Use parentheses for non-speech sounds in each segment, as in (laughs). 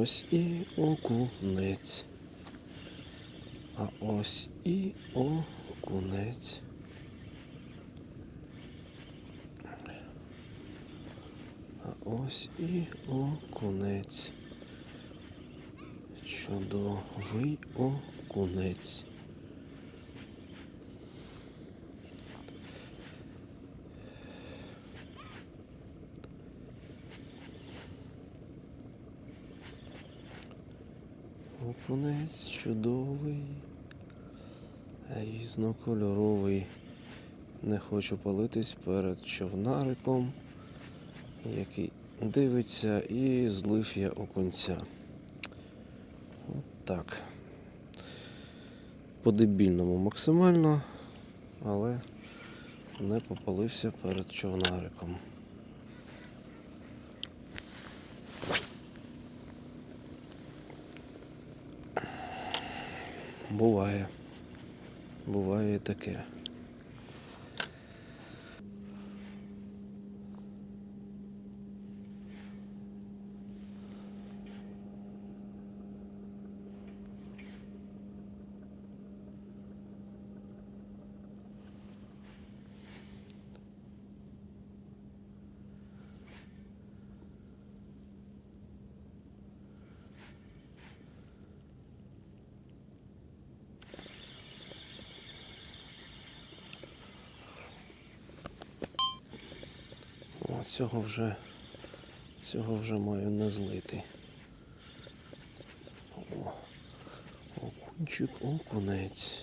ось і окунець. А ось і окунець. А ось і окунець. Чудовий окунець. Окунець чудовий, різнокольоровий. Не хочу палитись перед човнариком, який дивиться і злив я окунця. От так. По-дебільному максимально, але не попалився перед човнариком. Буває. Буває таке. Цього вже цього вже маю не злити. О, окунчик, окунець.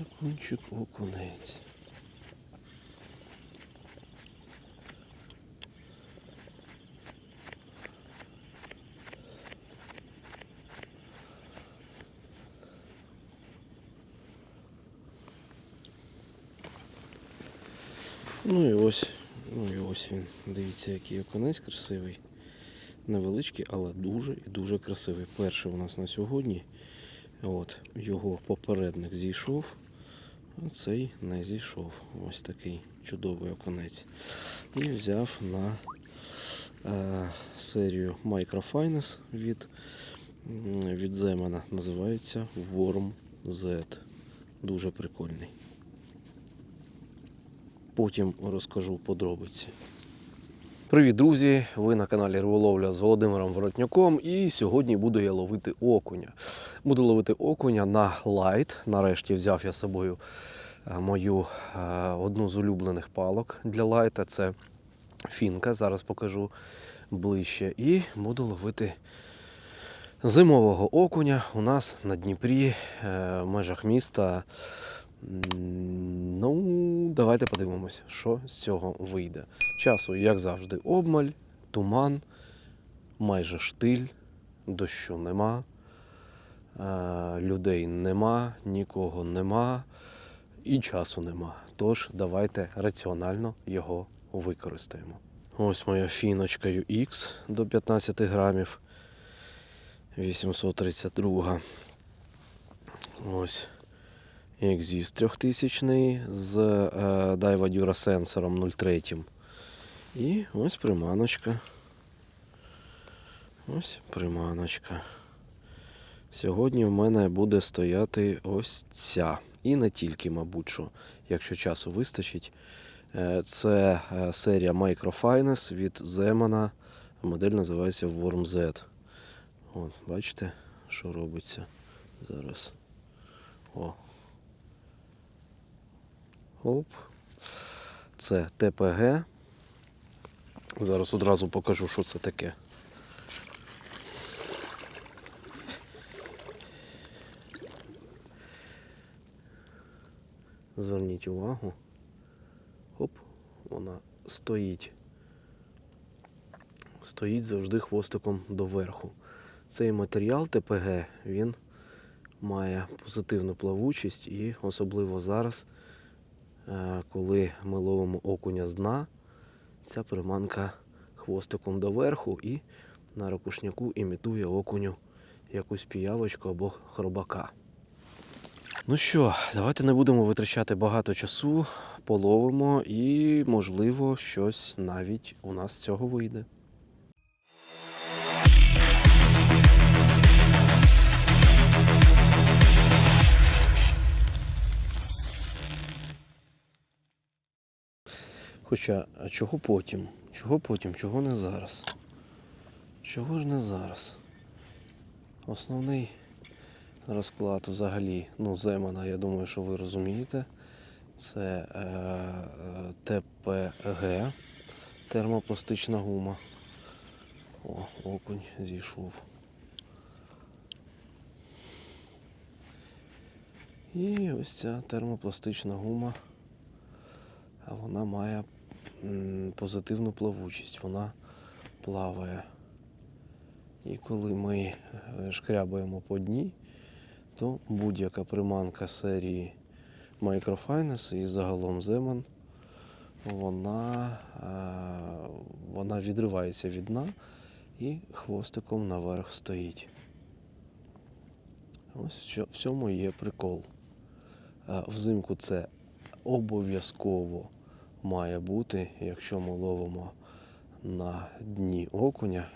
Окунчик, окунець. Ну і ось, ну і ось він. Дивіться, який окунець красивий. Невеличкий, але дуже і дуже красивий. Перший у нас на сьогодні. От, його попередник зійшов, а цей не зійшов. Ось такий чудовий окунець. І взяв на е, серію Microfinance від, від Земана. Називається Worm Z. Дуже прикольний. Потім розкажу подробиці. Привіт, друзі! Ви на каналі Риболовля з Володимиром Воротнюком. І сьогодні буду я ловити окуня. Буду ловити окуня на лайт. Нарешті взяв я з собою е, мою е, одну з улюблених палок для лайта. Це фінка. Зараз покажу ближче. І буду ловити зимового окуня у нас на Дніпрі, е, в межах міста. Ну, давайте подивимось, що з цього вийде. Часу, як завжди, обмаль, туман, майже штиль, дощу нема, е, людей нема, нікого нема і часу нема. Tож давайте раціонально його використаємо. Ось моя фіночка UX до 15 грамів. 832. Ось. Exist 3000 з е, Daiwa Dura сенсором 0,3. І ось приманочка. Ось приманочка. Сьогодні в мене буде стояти ось ця. І не тільки, мабуть, що, якщо часу вистачить. Е, Це е, серія Microfinance від Zemana. Модель називається Worm Z. От, бачите, що робиться зараз. О. Оп. Це ТПГ. Зараз одразу покажу, що це таке. Зверніть увагу. Оп, вона стоїть. Стоїть завжди хвостиком доверху. Цей матеріал ТПГ він має позитивну плавучість і особливо зараз, е, коли ми ловимо окуня з дна, ця приманка хвостиком доверху і на ракушняку імітує окуню якусь піявочку або хробака. Ну що, давайте не будемо витрачати багато часу, половимо і, можливо, щось навіть у нас з цього вийде. Хоча, а чого потім? Чого потім? Чого не зараз? Чого ж не зараз? Основний розклад взагалі, ну, Земана, я думаю, що ви розумієте. Це е, е, ТПГ, термопластична гума. О, окунь зійшов. І ось ця термопластична гума, а вона має позитивну плавучість, вона плаває. І коли ми е, шкрябаємо по дні, то будь-яка приманка серії Microfinance і загалом Zeman, вона, е, вона відривається від дна і хвостиком наверх стоїть. Ось в цьому є прикол. Е, Взимку це обов'язково має бути, якщо ми ловимо на дні окуня,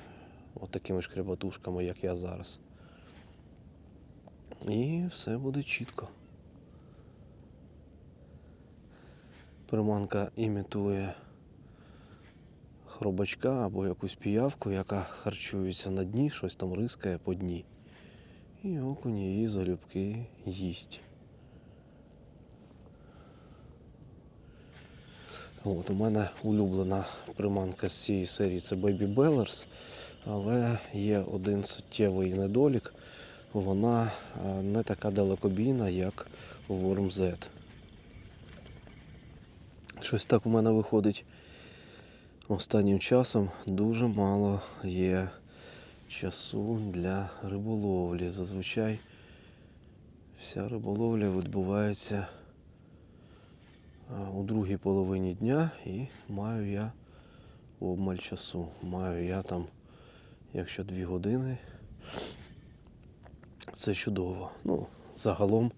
от такими шкребатушками, як я зараз. І все буде чітко. Приманка імітує хробачка або якусь піявку, яка харчується на дні, щось там рискає по дні. І окунь її залюбки їсть. От, у мене улюблена приманка з цієї серії це Baby Bellers, але є один суттєвий недолік. Вона е, не така далекобійна, як Worm Z. Щось так у мене виходить останнім часом дуже мало є часу для риболовлі. Зазвичай вся риболовля відбувається у другій половині дня і маю я обмаль часу. Маю я там, якщо дві години, це чудово. Ну, загалом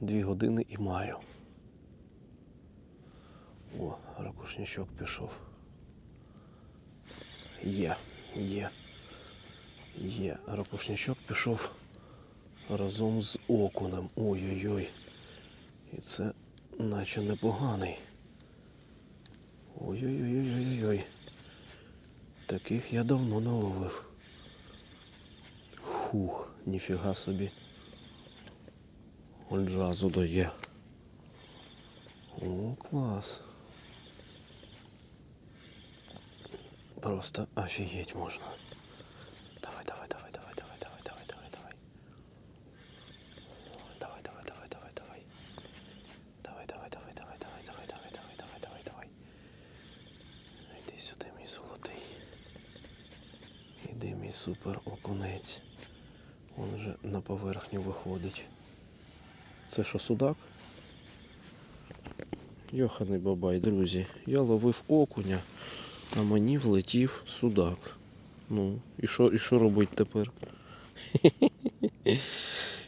дві години і маю. О, ракушничок пішов. Є, є. Є. Ракушничок пішов разом з окунем. Ой-ой-ой. І це наче непоганий. Ой-ой-ой-ой-ой-ой. Таких я давно не ловив. Фух, ніфіга собі. Одразу дає. О, клас. Просто офігеть можна. Супер окунець. Он вже на поверхню виходить. Це що, судак? Йоханий бабай, друзі. Я ловив окуня, а мені влетів судак. Ну, і що, і що робить тепер?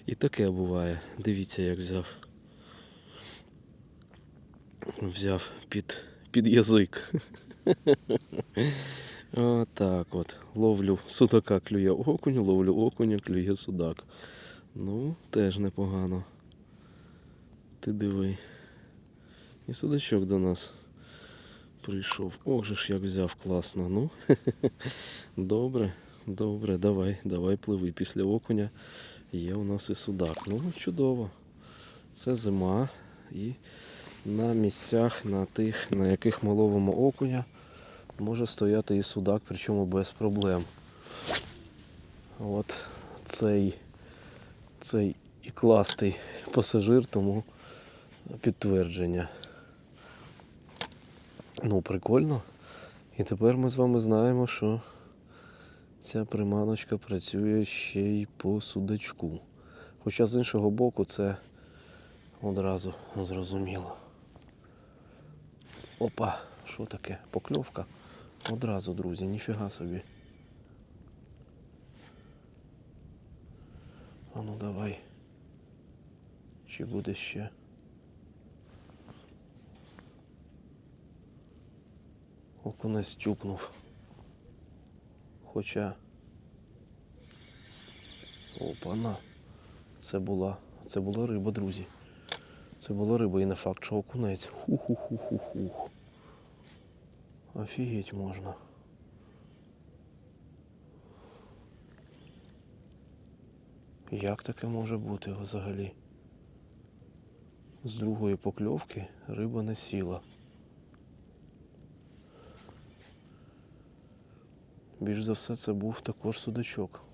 І таке буває. Дивіться, як взяв. Взяв під, під язик. Отак от. Ловлю судака клює окунь, ловлю окуня, клює судак. Ну, теж непогано. Ти диви. І судачок до нас прийшов. Ох же ж як взяв класно. Ну, (laughs) добре, добре, давай, давай пливи. Після окуня є у нас і судак. Ну, чудово. Це зима і на місцях, на тих, на яких ми ловимо окуня, може стояти і судак, причому без проблем. От цей, цей і кластий пасажир, тому підтвердження. Ну, прикольно. І тепер ми з вами знаємо, що ця приманочка працює ще й по судачку. Хоча з іншого боку це одразу зрозуміло. Опа, що таке? Покльовка? Одразу, друзі, ніфіга собі. А ну давай. Чи буде ще? Окунець тюпнув. Хоча. Опана. Це була. Це була риба, друзі. Це була риба і не факт, що окунець. Хух-хух-хух-хух-хух. Офігеть можна. Як таке може бути взагалі? З другої покльовки риба не сіла. Більш за все це був також судачок.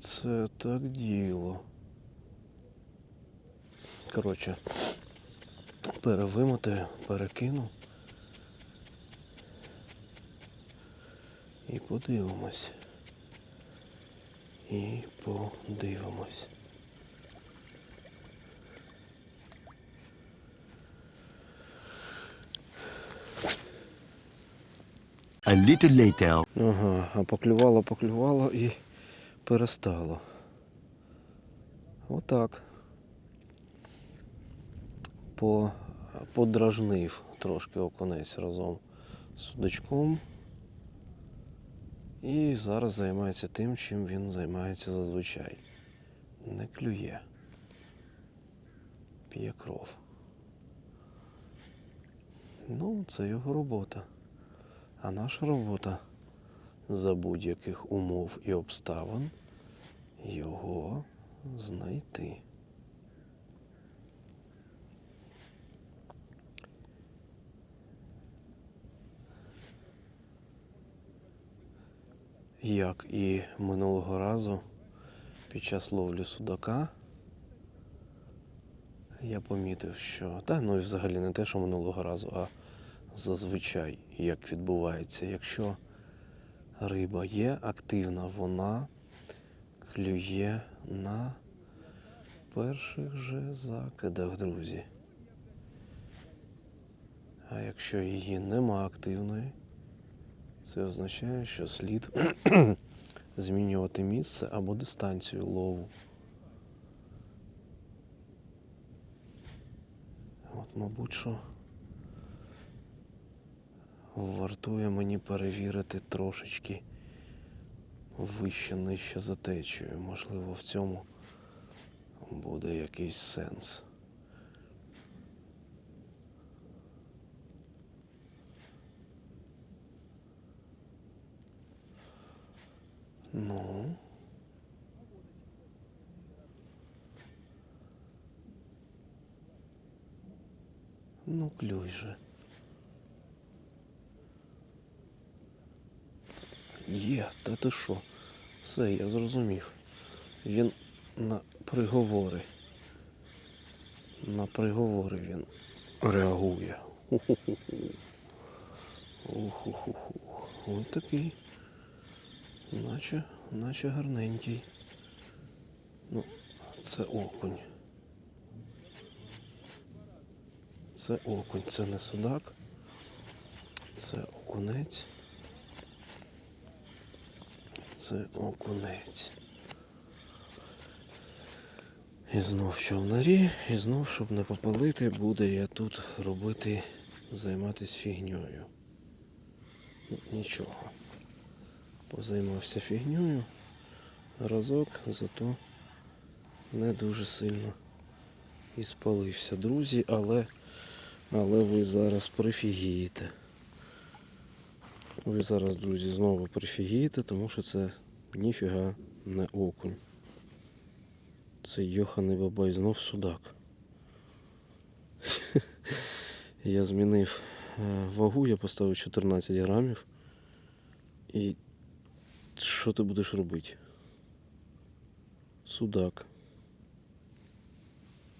Оце так діло. Коротше, перевимотаю, перекину. І подивимось. І подивимось. A little later. Ага, а поклювало, поклювало і перестало. Отак. По, подражнив трошки окунець разом з судачком. І зараз займається тим, чим він займається зазвичай. Не клює. П'є кров. Ну, це його робота. А наша робота за будь-яких умов і обставин його знайти. Як і минулого разу під час ловлі судака я помітив, що та ну і взагалі не те, що минулого разу, а зазвичай як відбувається. Якщо риба є активна, вона клює на перших же закидах, друзі. А якщо її нема активної, це означає, що слід (clears throat) змінювати місце або дистанцію лову. От, мабуть, що вартує мені перевірити трошечки вище нижче за течією. Можливо, в цьому буде якийсь сенс. Ну. Ну, клюй же. Є, та ти що? Все, я зрозумів. Він на приговори. На приговори він реагує. Ху-ху-ху-ху. Ух-ху-ху-ху. Ось такий. Наче, наче гарненький. Ну, це окунь. Це окунь, це не судак. Це окунець. Це окунець. І знов човнарі, і знов, щоб не попалити, буде я тут робити, займатися фігньою. Нічого. Позаймався фігньою. Разок, зато не дуже сильно і спалився, друзі, але, але ви зараз прифігієте. Ви зараз, друзі, знову прифігієте, тому що це ніфіга не окунь. Це йоханий бабай знов судак. (laughs) я змінив е, вагу, я поставив 14 грамів. І що ти будеш робити? Судак.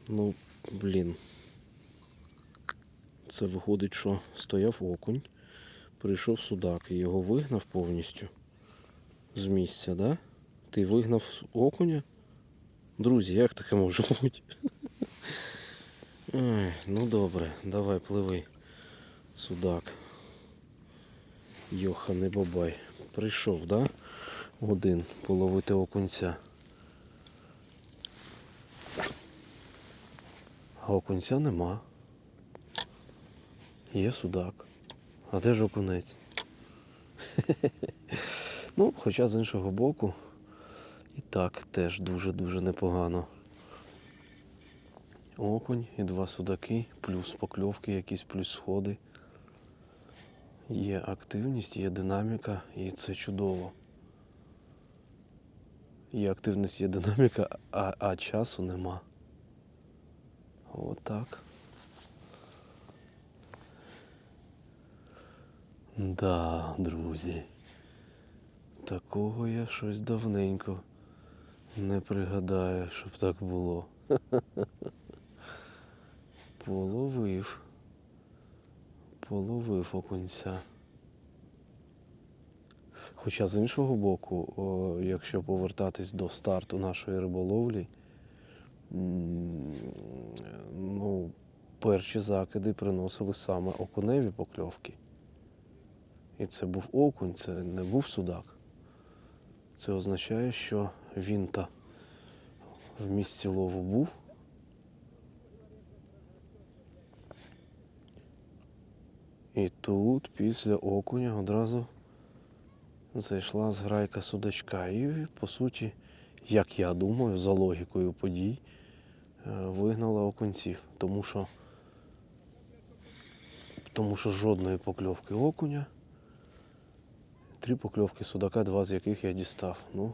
Ну, блін. Це виходить, що стояв окунь, прийшов судак і його вигнав повністю з місця, да? Ти вигнав окуня? Друзі, як таке може бути? (laughs) Ай, ну добре, давай пливи. Судак. Йоханий бабай. Прийшов, да? Один половити окунця. А окунця нема. Є судак. А де ж окунець? (laughs) ну, хоча з іншого боку, і так теж дуже-дуже непогано. Окунь і два судаки, плюс покльовки, якісь плюс сходи. Є активність, є динаміка, і це чудово. Є активність, є динаміка, а, а часу нема. Отак. Да, друзі. Такого я щось давненько не пригадаю, щоб так було. (laughs) Половив. Половив окунця. Хоча з іншого боку, якщо повертатись до старту нашої риболовлі, ну, перші закиди приносили саме окуневі покльовки. І це був окунь, це не був судак. Це означає, що він та в місці лову був. І тут після окуня одразу зайшла зграйка судачка. І, по суті, як я думаю, за логікою подій е, вигнала окунців. Тому що, тому що жодної покльовки окуня. Три покльовки судака, два з яких я дістав. Ну,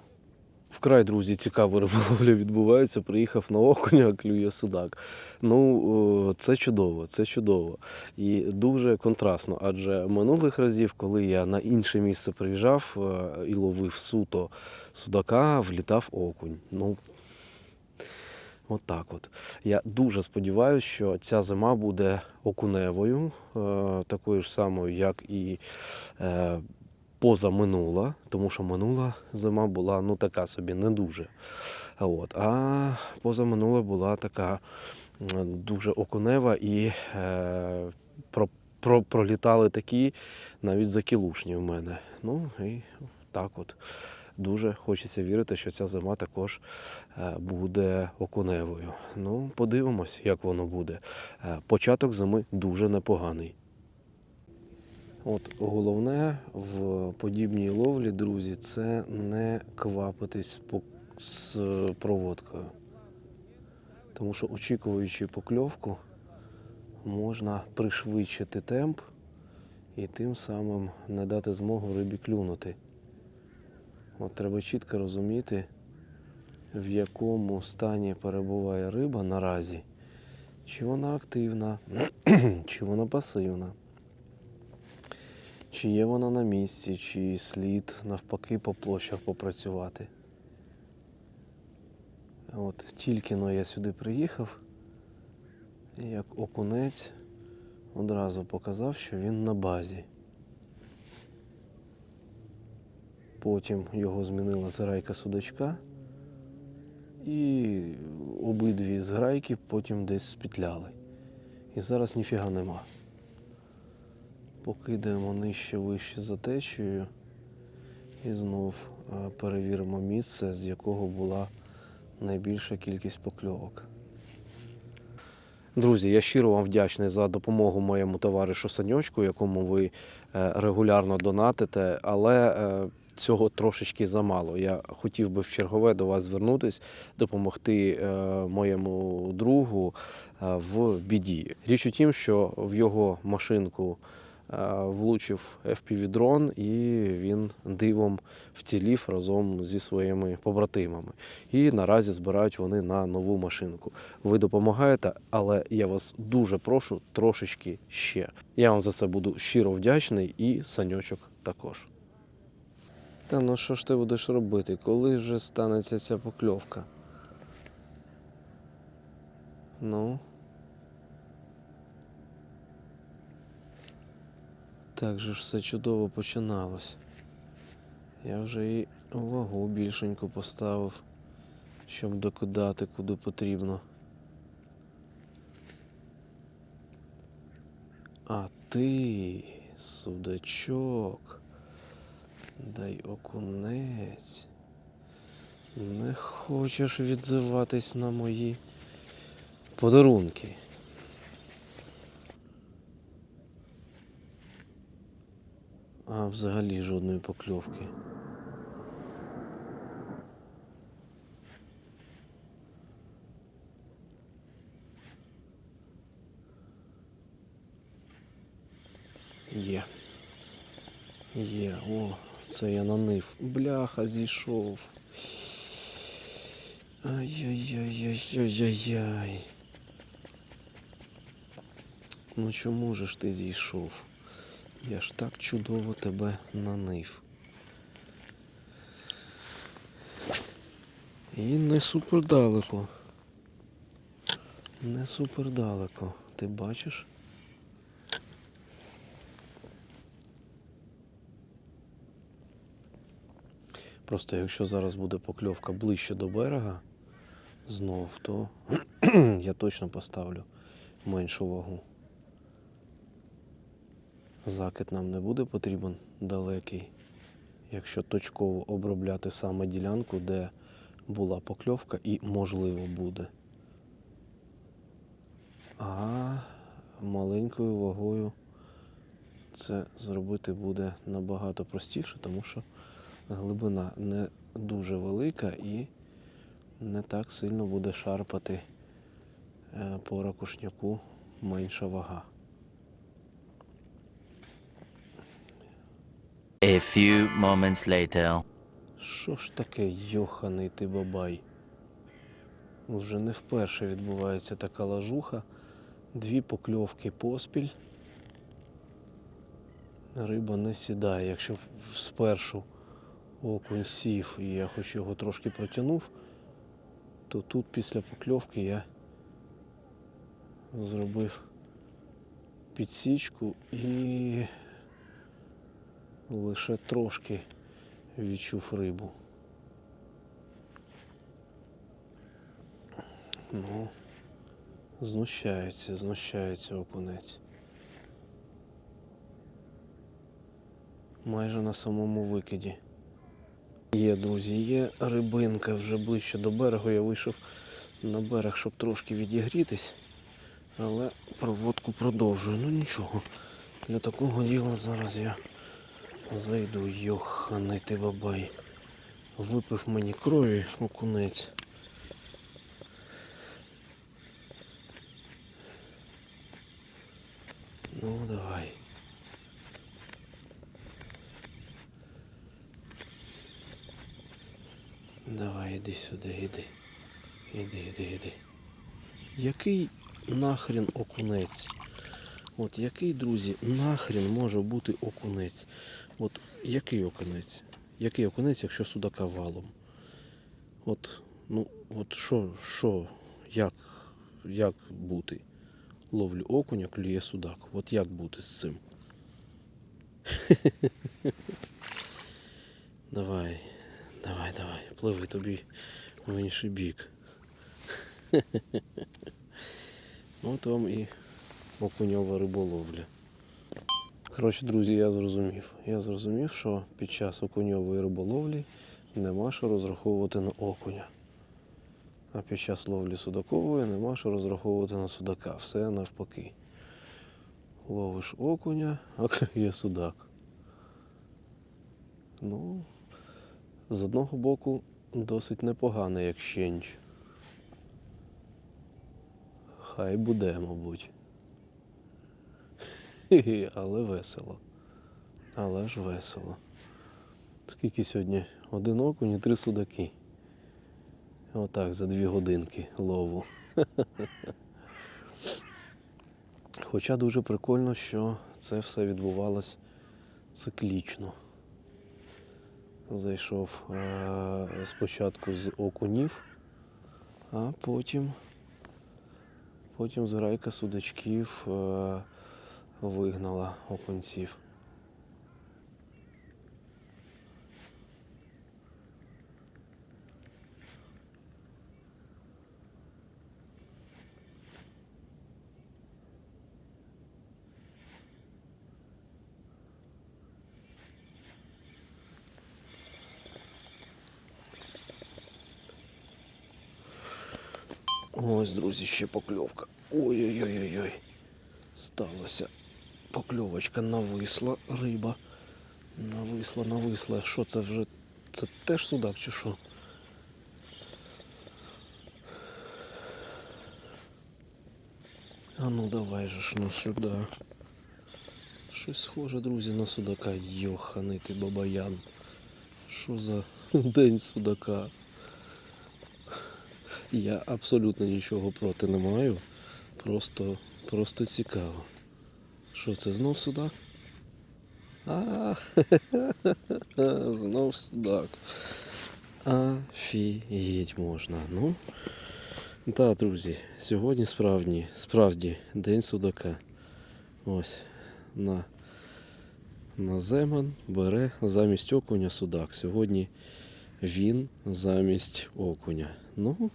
вкрай, друзі, цікава риболовля відбувається. Приїхав на окуня, (laughs) клює судак. Ну, це чудово, це чудово. І дуже контрастно. Адже минулих разів, коли я на інше місце приїжджав е, і ловив суто судака, влітав окунь. Ну, От так от. Я дуже сподіваюся, що ця зима буде окуневою, е, такою ж самою, як і е, позаминула, тому що минула зима була ну така собі, не дуже. От. А позаминула була така дуже окунева і е, про, про, пролітали такі навіть закілушні в мене. Ну і так от. Дуже хочеться вірити, що ця зима також е, буде окуневою. Ну, подивимось, як воно буде. Е, Початок зими дуже непоганий. От головне в подібній ловлі, друзі, це не квапитись з проводкою. Тому що очікуючи покльовку, можна пришвидшити темп і тим самим не дати змогу рибі клюнути. От треба чітко розуміти, в якому стані перебуває риба наразі. Чи вона активна, (clears throat) чи вона пасивна. Чи є вона на місці, чи слід навпаки по площах попрацювати. От тільки но я сюди приїхав, як окунець одразу показав, що він на базі. Потім його змінила зграйка судачка, і обидві зграйки потім десь спетляли. І зараз ніфіга нема покидаємо нижче вище за течією і знов е, перевіримо місце, з якого була найбільша кількість покльовок. Друзі, я щиро вам вдячний за допомогу моєму товаришу Саньочку, якому ви е, регулярно донатите, але е, цього трошечки замало. Я хотів би в чергове до вас звернутись, допомогти моєму другу в біді. Річ у тім, що в його машинку влучив FPV-дрон, і він дивом вцілів разом зі своїми побратимами. І наразі збирають вони на нову машинку. Ви допомагаєте, але я вас дуже прошу трошечки ще. Я вам за це буду щиро вдячний і саньочок також. Та ну що ж ти будеш робити, коли вже станеться ця покльовка? Ну. Так же ж все чудово починалось. Я вже і вагу більшеньку поставив, щоб докидати куди потрібно. А ти, судачок, дай окунець. Не хочеш відзиватись на мої подарунки. А взагалі жодної покльовки. Є. Є. О, це я нанив. Бляха зійшов. Ай-яй-яй-яй-яй-яй. Ну чому ж ти зійшов? Я ж так чудово тебе нанив. І не супер далеко. Не супер далеко. Ти бачиш? Просто якщо зараз буде покльовка ближче до берега знов, то (clears throat) я точно поставлю меншу вагу. Закид нам не буде потрібен далекий, якщо точково обробляти саме ділянку, де була покльовка і можливо буде. А маленькою вагою це зробити буде набагато простіше, тому що глибина не дуже велика і не так сильно буде шарпати е, по ракушняку менша вага. Few moments later. Що ж таке йоханий ти бабай? Вже не вперше відбувається така лажуха. Дві покльовки поспіль. Риба не сідає. Якщо спершу окунь сів і я хоч його трошки протягнув, то тут після покльовки я зробив підсічку і лише трошки відчув рибу. Ну, знущається, знущається окунець. Майже на самому викиді. Є, друзі, є рибинка вже ближче до берегу. Я вийшов на берег, щоб трошки відігрітись, але проводку продовжую. Ну нічого. Для такого діла зараз я Зайду, йоханий ти бабай. Випив мені крові окунець. Ну, давай. Давай, іди сюди, іди. Іди, іди, іди. Який нахрен окунець? От який, друзі, нахрен може бути окунець? От який окунець? Який окунець, якщо судака валом? От, ну, от що, що, як, як бути? Ловлю окуня, клює судак. От як бути з цим? (laughs) давай, давай, давай, пливи тобі в інший бік. (laughs) От вам і окуньова риболовля. Коротше, друзі, я зрозумів. Я зрозумів, що під час окуньової риболовлі нема що розраховувати на окуня. А під час ловлі судакової нема що розраховувати на судака. Все навпаки. Ловиш окуня, (laughs) а клює судак. Ну, з одного боку, досить непоганий екшенж. Хай буде, мабуть. (laughs) Але весело. Але ж весело. Скільки сьогодні? Один окунь три судаки. Отак, за дві годинки лову. (laughs) Хоча дуже прикольно, що це все відбувалось циклічно. Зайшов е- спочатку з окунів, а потім, потім з зграйка судачків е- вигнала окунців. Ось, друзі, ще покльовка. Ой-ой-ой, ой сталося. Покльовочка нависла риба. Нависла, нависла. Що це вже? Це теж судак чи що? А ну давай же ж ну сюди. Щось схоже, друзі, на судака. Йоханий ти бабаян. Що за (laughs) день судака? Я абсолютно нічого проти не маю. Просто, просто цікаво. Що це знов судак? А, (laughs) знов судак. Афігеть можна. Ну, так, друзі, сьогодні справді, справді день судака. Ось на, на Земан бере замість окуня судак. Сьогодні він замість окуня. Ну,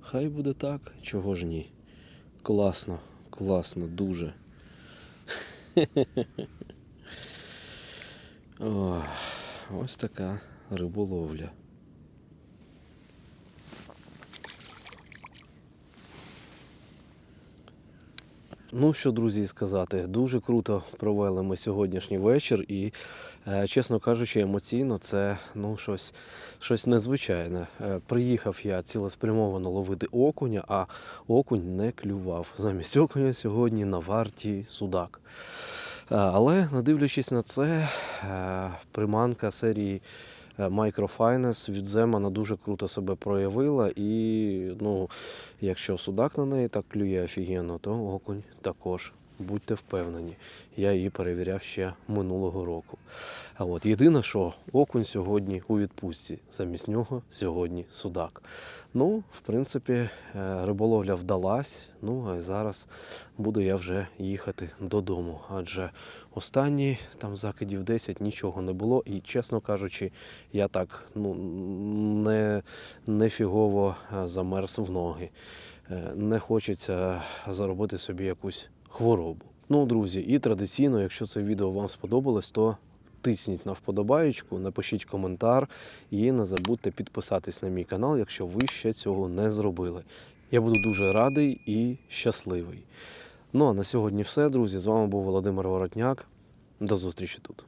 хай буде так, чого ж ні. Класно, класно, дуже. Ось така риболовля. Ну що, друзі, сказати, дуже круто провели ми сьогоднішній вечір, і, е, чесно кажучи, емоційно це ну, щось, щось незвичайне. Е, приїхав я цілеспрямовано ловити окуня, а окунь не клював. Замість окуня сьогодні на варті судак. Е, Але не дивлячись на це, приманка серії Microfinance від Земана дуже круто себе проявила. І ну, якщо судак на неї так клює офігенно, то окунь також. Будьте впевнені, я її перевіряв ще минулого року. А от єдине, що окунь сьогодні у відпустці, замість нього сьогодні судак. Ну, в принципі, е, риболовля вдалась. Ну а зараз буду я вже їхати додому, адже останні там закидів 10 нічого не було. І, чесно кажучи, я так ну, не, не фігово е, замерз в ноги. Е, Не хочеться заробити собі якусь хворобу. Ну, друзі, і традиційно, якщо це відео вам сподобалось, то тисніть на вподобаєчку, напишіть коментар і не забудьте підписатись на мій канал, якщо ви ще цього не зробили. Я буду дуже радий і щасливий. Ну а на сьогодні все, друзі. З вами був Володимир Воротняк. До зустрічі тут.